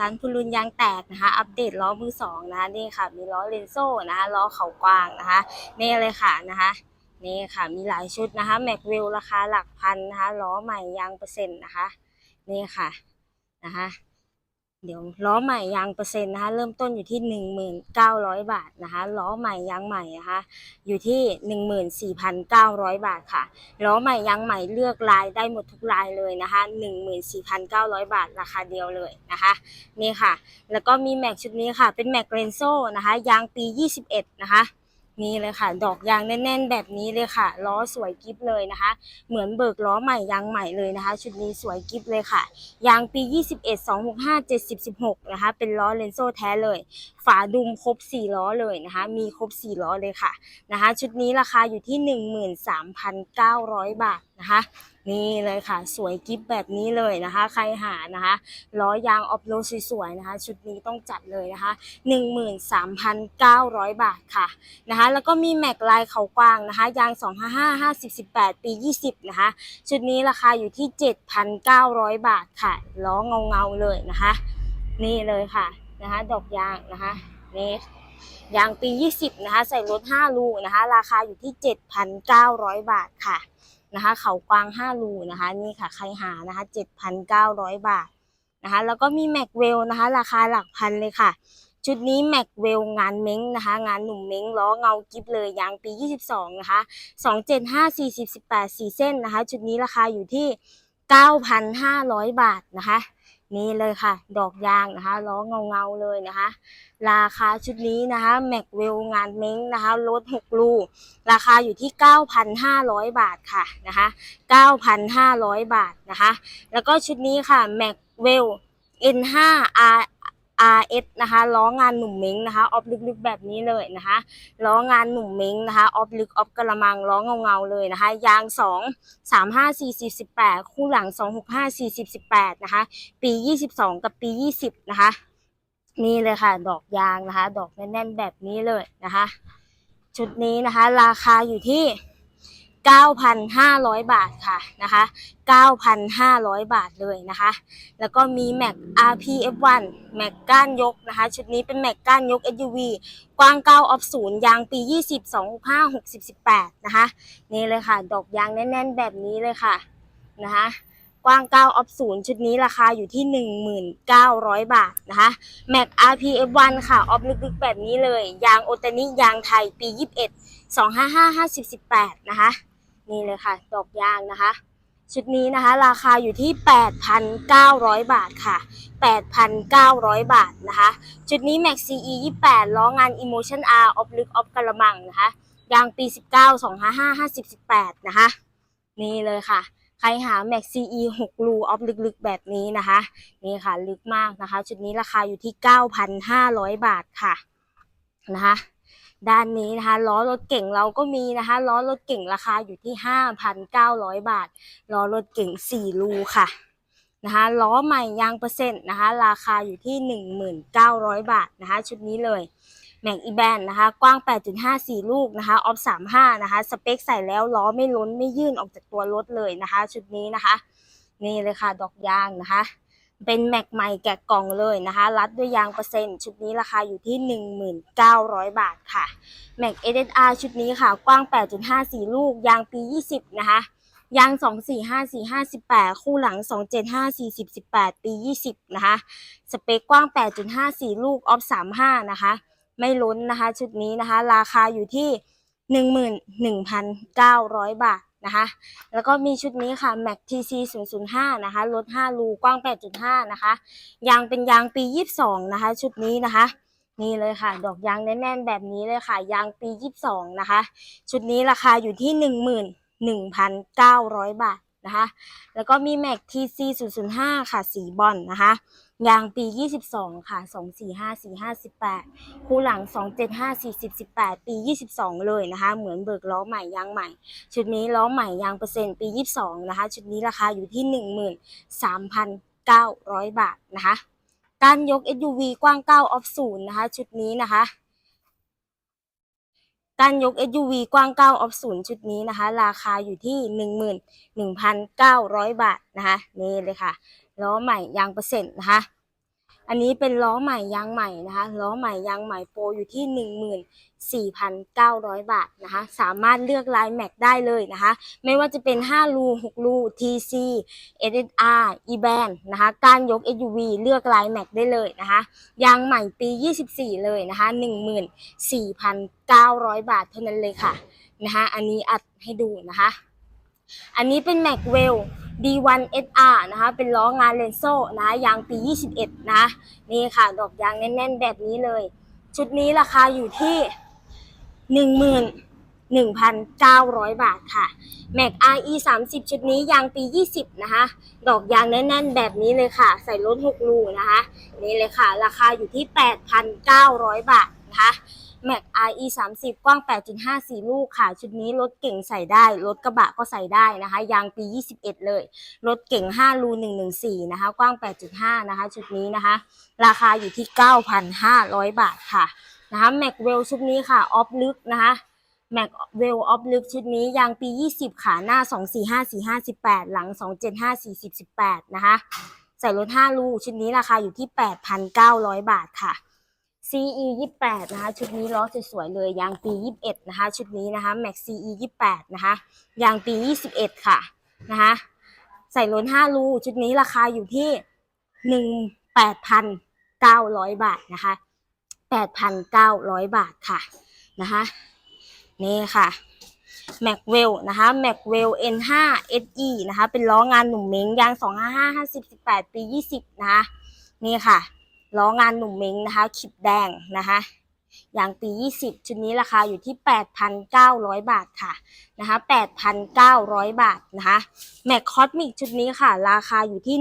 ร้านพูลุนยางแตกนะคะ อัปเดตล้อมือสองนะะนี่ค่ะ มีล้อเลนโซ่นะคะล้อเขากว้างนะคะนี่เลยค่ะนะคะนี่ค่ะมีหลายชุดนะคะแม็กวิลราคาหลักพันนะคะล้อใหม่ยางเปอร์เซ็นต์นะคะนี่ค่ะนะคะ เดี๋ยวล้อใหม่ยางเปอร์เซ็นต์นะคะ เริ่มต้นอยู่ที่หนึ่งหมื่นเก้าร้อยบาทนะคะล้อใหม่ยางใหม่นะคะอยู่ที่หนึ่งหมื่นสี่พันเก้าร้อยบาทค่ะล้อใหม่ยางใหม่เลือกลายได้หมดทุกลายเลยนะคะ 14,900 บาทราคาเดียวเลยนะคะนี่ค่ะ แล้วก็มีแม็กชุดนี้ค่ะเป็นแม็กเรนโซนะคะยางปี 21 นะคะ นี่เลยค่ะ ดอกยางแน่น ๆ แบบนี้เลยค่ะ ล้อสวยกิฟเลยนะคะ เหมือนเบิกล้อใหม่ยางใหม่เลยนะคะ ชุดนี้สวยกิฟเลยค่ะ ยางปี 21 265 70 16 นะคะ เป็นล้อเลนโซแท้เลย ฝาดุมครบ 4 ล้อเลยนะคะ มีครบ 4 ล้อเลยค่ะนะคะ ชุดนี้ราคาอยู่ที่ 13,900 บาท นะคะ นี่เลยค่ะ สวยกิฟแบบนี้เลยนะคะ ใครหานะคะล้อยางออฟโรดสวยๆนะคะ ชุดนี้ต้องจัดเลยนะคะ 13,900 บาทค่ะนะคะ แล้วก็มีแม็กลายเขากว้างนะคะ ยาง 255 50 18 ปี 20 นะคะ ชุดนี้ราคาอยู่ที่ 7,900 บาทค่ะ ล้อเงาๆเลยนะคะ นี่เลยค่ะนะคะ ดอกยางนะคะนี่ยางปี 20 นะคะ ใส่รถ 5 ลูนะคะ ราคาอยู่ที่ 7,900 บาทค่ะ นะคะเขากวาง5รูนะคะนี่ค่ะใครหานะคะ7,900 บาทนะคะแล้วก็มีแม็กเวลนะคะราคาหลักพันเลยค่ะ ชุดนี้แม็กเวลงานเม้งนะคะงานหนุ่มเม้งล้อเงากิฟเลยยางปี 22 นะคะ 275 40 18 4 เส้นนะคะ ชุดนี้ราคาอยู่ที่ 9,500 บาทนะคะ นี่เลยค่ะ ดอกยางนะคะล้อเงาเงาๆเลยนะคะ ราคาชุดนี้นะคะแม็กเวลงานเม้งนะคะรถ6ลูราคาอยู่ที่ 9,500 บาทค่ะนะคะ 9,500 บาทนะคะ แล้วก็ชุดนี้ค่ะแม็กเวล N5 R RS นะคะล้องานหนุ่มเม้งนะคะออฟลึกๆแบบนี้เลยนะคะล้องานหนุ่มเม้งนะคะออฟลึกออฟกระมังล้อเงาๆเลยนะคะยาง 2 3 5 4 0 18 คู่หลัง 2 6 5 4 0 18นะคะปี 22 กับปี 20 นะคะ นี่เลยค่ะ ดอกยางนะคะ ดอกแน่นๆแบบนี้เลยนะคะ ชุดนี้นะคะ ราคาอยู่ที่ 9,500 บาทค่ะนะคะ 9,500 บาทเลยนะคะ แล้วก็มีแม็ก RPF1 แม็กก้านยกนะคะ ชุดนี้เป็นแม็กก้านยก SUV กว้าง 9 ออฟ0ยางปี 20 2 5 60 18 นะคะ นี่เลยค่ะ ดอกยางแน่น ๆ แบบนี้เลยค่ะนะคะกว้าง 9 ออฟ0ชุดนี้ราคาอยู่ที่ 1,900 บาทนะคะแม็ก RPF1 ค่ะ ออฟลึกๆแบบนี้เลย ยางโอตานิยางไทยปี 21 255 50 18 นะคะ นี่เลยค่ะ ดอกยางนะคะ ชุดนี้นะคะ ราคาอยู่ที่ 8,900 บาทค่ะ 8,900 บาทนะคะ ชุดนี้ Max CE 28 ล้องาน Emotion R ออฟลึกออฟกระมังนะคะ ยางปี 19 255 50 18 นะคะ นี่เลยค่ะใครหา Max CE 6รูออฟลึกๆ แบบนี้นะคะ นี่ค่ะ ลึกมากนะคะ ชุดนี้ราคาอยู่ที่ 9,500 บาทค่ะนะคะ ด้านนี้นะคะล้อรถเก่งเราก็มีนะคะล้อรถเก่งราคาอยู่ที่ 5,900 บาทล้อรถเก่ง4รูค่ะนะคะล้อใหม่ยางเปอร์เซ็นต์นะคะราคาอยู่ที่ 1,900 บาทนะคะชุดนี้เลยแม็กอีแบนนะคะกว้าง 8.5 4 ลูกนะคะออฟ35นะคะสเปคใส่แล้วล้อไม่ล้นไม่ยื่นออกจากตัวรถเลยนะคะ ชุดนี้นะคะ นี่เลยค่ะดอกยางนะคะ เป็นแม็กใหม่แกะกล่องเลยนะคะ รัดด้วยยางเปอร์เซ็นต์ ชุดนี้ราคาอยู่ที่ 1,900 บาทค่ะ แม็ก SSR ชุดนี้ค่ะ กว้าง 8.54 ลูก ยางปี 20 นะคะ ยาง 245 458 คู่หลัง 275 40 18 ปี 20 นะคะ สเปคกว้าง 8.54 ลูก ออฟ 35 นะคะ ไม่ล้นนะคะ ชุดนี้นะคะ ราคาอยู่ที่ 11,900 บาท นะคะ แล้วก็มีชุดนี้ค่ะ Mac TC 005นะคะ รถ 5 รูกว้าง 8.5 นะคะ ยางเป็นยางปี 22 นะคะ ชุดนี้นะคะ นี่เลยค่ะ ดอกยางแน่นๆแบบนี้เลยค่ะ ยางปี 22 นะคะ ชุดนี้ราคาอยู่ที่ 11,900 บาทนะคะ แล้วก็มี Mac TC 005 ค่ะ สีบอลนะคะ ยางปี 22 ค่ะ 245 458 คู่หลัง 275 40 18 ปี 22 เลยนะคะ เหมือนเบิกล้อใหม่ยางใหม่ ชุดนี้ล้อใหม่ยางเปอร์เซ็นต์ปี 22 นะคะ ชุดนี้ราคาอยู่ที่ 13,900 บาทนะคะ การยก SUV กว้าง 9 ออฟ0นย์นะคะ ชุดนี้นะคะการยก SUV กว้าง 9 ออฟ0ชุดนี้นะคะ ราคาอยู่ที่ 11,900 บาทนะคะ นี่เลยค่ะ ล้อใหม่ยางเปอร์เซ็นต์นะคะ อันนี้เป็นล้อใหม่ยางใหม่นะคะล้อใหม่ยางใหม่โปรอยู่ที่หนึ่งหมื่นสี่พันเก้าร้อยบาทนะคะสามารถเลือกลายแม็กได้เลยนะคะไม่ว่าจะเป็น 5 รู 6 รู TC SSR E-band นะคะการยก SUV เลือกลายแม็กได้เลยนะคะยางใหม่ปี 24 เลยนะคะ14,900 บาทเท่านั้นเลยค่ะนะคะอันนี้อัดให้ดูนะคะอันนี้เป็น m a c w e l l D1 SR นะคะ เป็นล้องานเลนโซ่นะคะยางปี 21 นะ นี่ค่ะ ดอกยางแน่นๆ แบบนี้เลย ชุดนี้ราคาอยู่ที่ 11,900 บาทค่ะ Mac RE 30 ชุดนี้ยางปี 20 นะคะ ดอกยางแน่นๆ แบบนี้เลยค่ะ ใส่รถ6รูนะคะ นี่เลยค่ะ ราคาอยู่ที่ 8,900 บาทนะคะ Mac RE 30กว้าง 8.54 ลูกค่ะ ชุดนี้รถเก่งใส่ได้ รถกระบะก็ใส่ได้นะคะ ยางปี 21 เลย รถเก่ง 5 รู 114 นะคะ กว้าง 8.5 นะคะ ชุดนี้นะคะ ราคาอยู่ที่ 9,500 บาทค่ะนะคะ Mac w e l l ชุดนี้ค่ะ ออฟลึกนะคะ Mac w e l l ออฟลึกชุดนี้ยางปี 20 ขาหน้า 245 458 หลัง 275 40 18 นะคะ ใส่รถ5รูชุดนี้ราคาอยู่ที่ 8,900 บาทค่ะ CE 28นะคะชุดนี้ล้อสวยๆเลยยางปี 21 นะคะ ชุดนี้นะคะ Max CE 28 นะคะยางปี 21 ค่ะนะคะใส่รถ5รูชุดนี้ราคาอยู่ที่ 18,900 บาทนะคะ 8,900 บาทค่ะนะคะนี่ค่ะ m a c w e l l นะคะ m a c w e l l N5 SE นะคะ เป็นล้องานหนุ่มเม้งยาง 255 50 18 ปี 20 นะคะนี่ค่ะ ล้องานหนุ่มเม้งนะคะขิบแดงนะคะอย่างปี 20 ชุดนี้ราคาอยู่ที่ 8,900 บาทค่ะนะคะ8,900 บาทนะคะแม็กคอสมิกชุดนี้ค่ะ ราคาอยู่ที่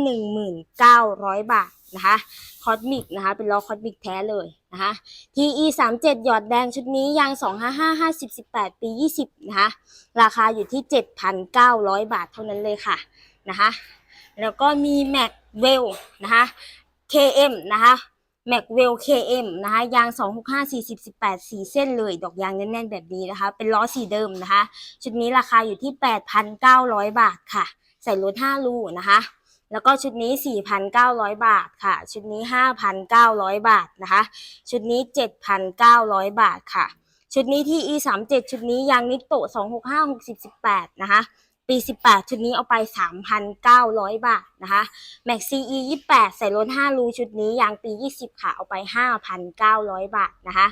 1,900 บาทนะคะคอสมิกนะคะเป็นล้อคอสมิกแท้เลยนะคะ TE 3 7หยอดแดงชุดนี้ยาง255 50 18ปี20นะคะราคาอยู่ที่7,900บาทเท่านั้นเลยค่ะนะคะแล้วก็มีแม็กเวลนะคะ KM นะคะ m a c w e l l KM นะคะยาง 265 40 18 4 เส้นเลย ดอกยางแน่นๆ แบบนี้นะคะ เป็นล้อสีเดิมนะคะ ชุดนี้ราคาอยู่ที่ 8,900 บาทค่ะ ใส่รถ5รูนะคะ แล้วก็ชุดนี้ 4,900 บาทค่ะ ชุดนี้ 5,900 บาทนะคะ ชุดนี้ 7,900 บาทค่ะ ชุดนี้ที่ E 3 7 ชุดนี้ยางนิโตะ265 60 18 นะคะ ปี 18 ชุดนี้เอาไป 3,900 บาทนะคะ Max CE 28 ใส่รถ5รูชุดนี้ยางปี 20 ค่ะ เอาไป 5,900 บาทนะคะ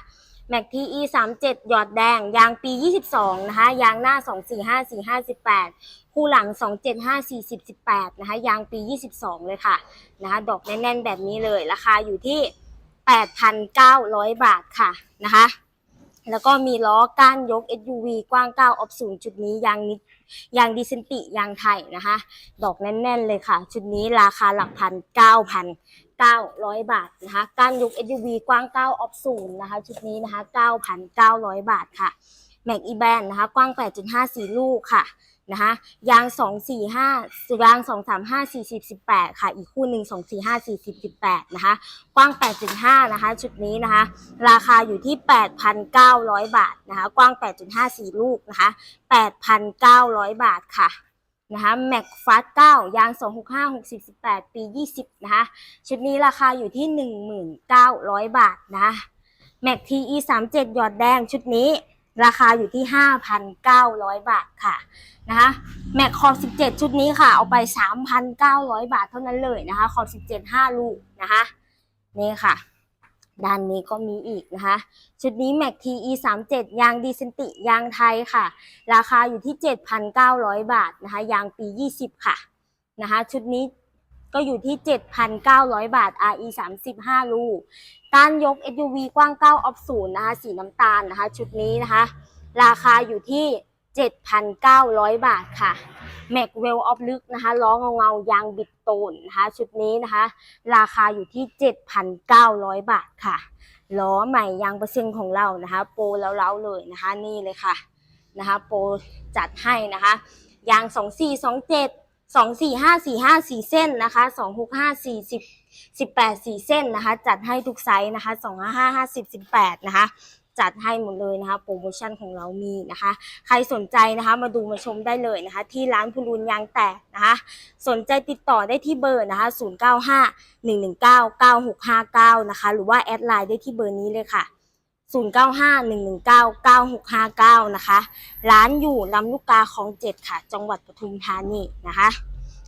Max TE 37 หยอดแดง ยางปี 22 นะคะ ยางหน้า 245 45 18คู่หลัง 275 40 18 นะคะ ยางปี 22 เลยค่ะ นะคะ ดอกแน่นๆ แบบนี้เลย ราคาอยู่ที่ 8,900 บาทค่ะ นะคะ แล้วก็มีล้อก้านยก SUV กว้าง 9 ออฟศูนย์จุดนี้ยางนิดยางดิเซนติยางไทยนะคะ ดอกแน่น ๆ เลยค่ะ ชุดนี้ราคาหลักพันเก้าพันเก้าร้อยบาทนะคะ ก้านยก SUV กว้าง 9 ออฟศูนย์นะคะ ชุดนี้นะคะเก้าพันเก้าร้อยบาทค่ะ แม็กอีแบนนะคะ กว้าง 8.54 ลูกค่ะนะคะยาง 245ยาง 235 40 18 ค่ะ อีกคู่หนึ่ง245 40 18 นะคะ กว้าง 8.5 นะคะ ชุดนี้นะคะ ราคาอยู่ที่ 8,900 บาทนะคะ กว้าง 8.54 ลูกนะคะ 8,900 บาทค่ะนะคะแม็กฟาส9ยาง 265 60 18 ปี 20 นะคะ ชุดนี้ราคาอยู่ที่ 1,900บาทนะแม็ก TE 37 หยอดแดงชุดนี้ ราคาอยู่ที่ 5,900 บาทค่ะนะคะแม็กคอร์17 ชุดนี้ค่ะ เอาไป 3,900 บาทเท่านั้นเลยนะคะคอร์17 5 ลูกนะคะนี่ค่ะ ด้านนี้ก็มีอีกนะคะ ชุดนี้ Mac TE 37 ยางดีเซนติยางไทยค่ะ ราคาอยู่ที่ 7,900 บาทนะคะยางปี 20 ค่ะนะคะชุดนี้ ก็อยู่ที่ 7,900 บาท RE 35ลูกการยก SUV กว้าง 9 ออฟศูนย์นะคะ สีน้ำตาลนะคะ ชุดนี้นะคะ ราคาอยู่ที่ 7,900 บาทค่ะ Mac w e l l ออฟลึกนะคะ ล้อเงาเงายางบิดโตนนะคะ ชุดนี้นะคะ ราคาอยู่ที่ 7,900 บาทค่ะล้อใหม่ยางเปอร์เซ็นต์ของเรานะคะ โปรแล้วเล้าๆเลยนะคะ นี่เลยค่ะนะคะ โปรจัดให้นะคะยาง 2427 245 45 4เส้นนะคะ265 40 18 4เส้นนะคะ จัดให้ทุกไซส์นะคะ255 50 18นะคะ จัดให้หมดเลยนะคะโปรโมชั่นของเรามีนะคะ ใครสนใจนะคะมาดูมาชมได้เลยนะคะ ที่ร้านพูรูนยางแตกนะคะ สนใจติดต่อได้ที่เบอร์นะคะ095 119 9659นะคะ หรือว่าแอดไลน์ได้ที่เบอร์นี้เลยค่ะ 095 119 9659 นะคะ ร้านอยู่ลำลูกกาคลองเจ็ดค่ะ จังหวัดปทุมธานีนะคะ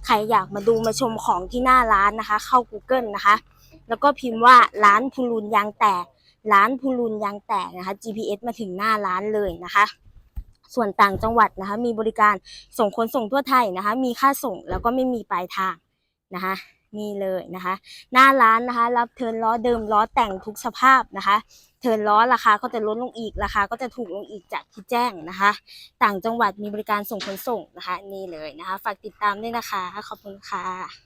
ใครอยากมาดูมาชมของที่หน้าร้านนะคะ เข้า Google นะคะ แล้วก็พิมพ์ว่าร้านพูรูนยางแตก ร้านพูรูนยางแตกนะคะ GPS มาถึงหน้าร้านเลยนะคะ ส่วนต่างจังหวัดนะคะ มีบริการส่งขนส่งทั่วไทยนะคะ มีค่าส่งแล้วก็ไม่มีปลายทางนะคะ นี่เลยนะคะ หน้าร้านนะคะ รับเทิร์นล้อเดิมล้อแต่งทุกสภาพนะคะ เทิร์นล้อราคาก็จะลดลงอีกราคาก็จะถูกลงอีกจากที่แจ้งนะคะ ต่างจังหวัดมีบริการส่งขนส่งนะคะ นี่เลยนะคะ ฝากติดตามด้วยนะคะ ขอบคุณค่ะ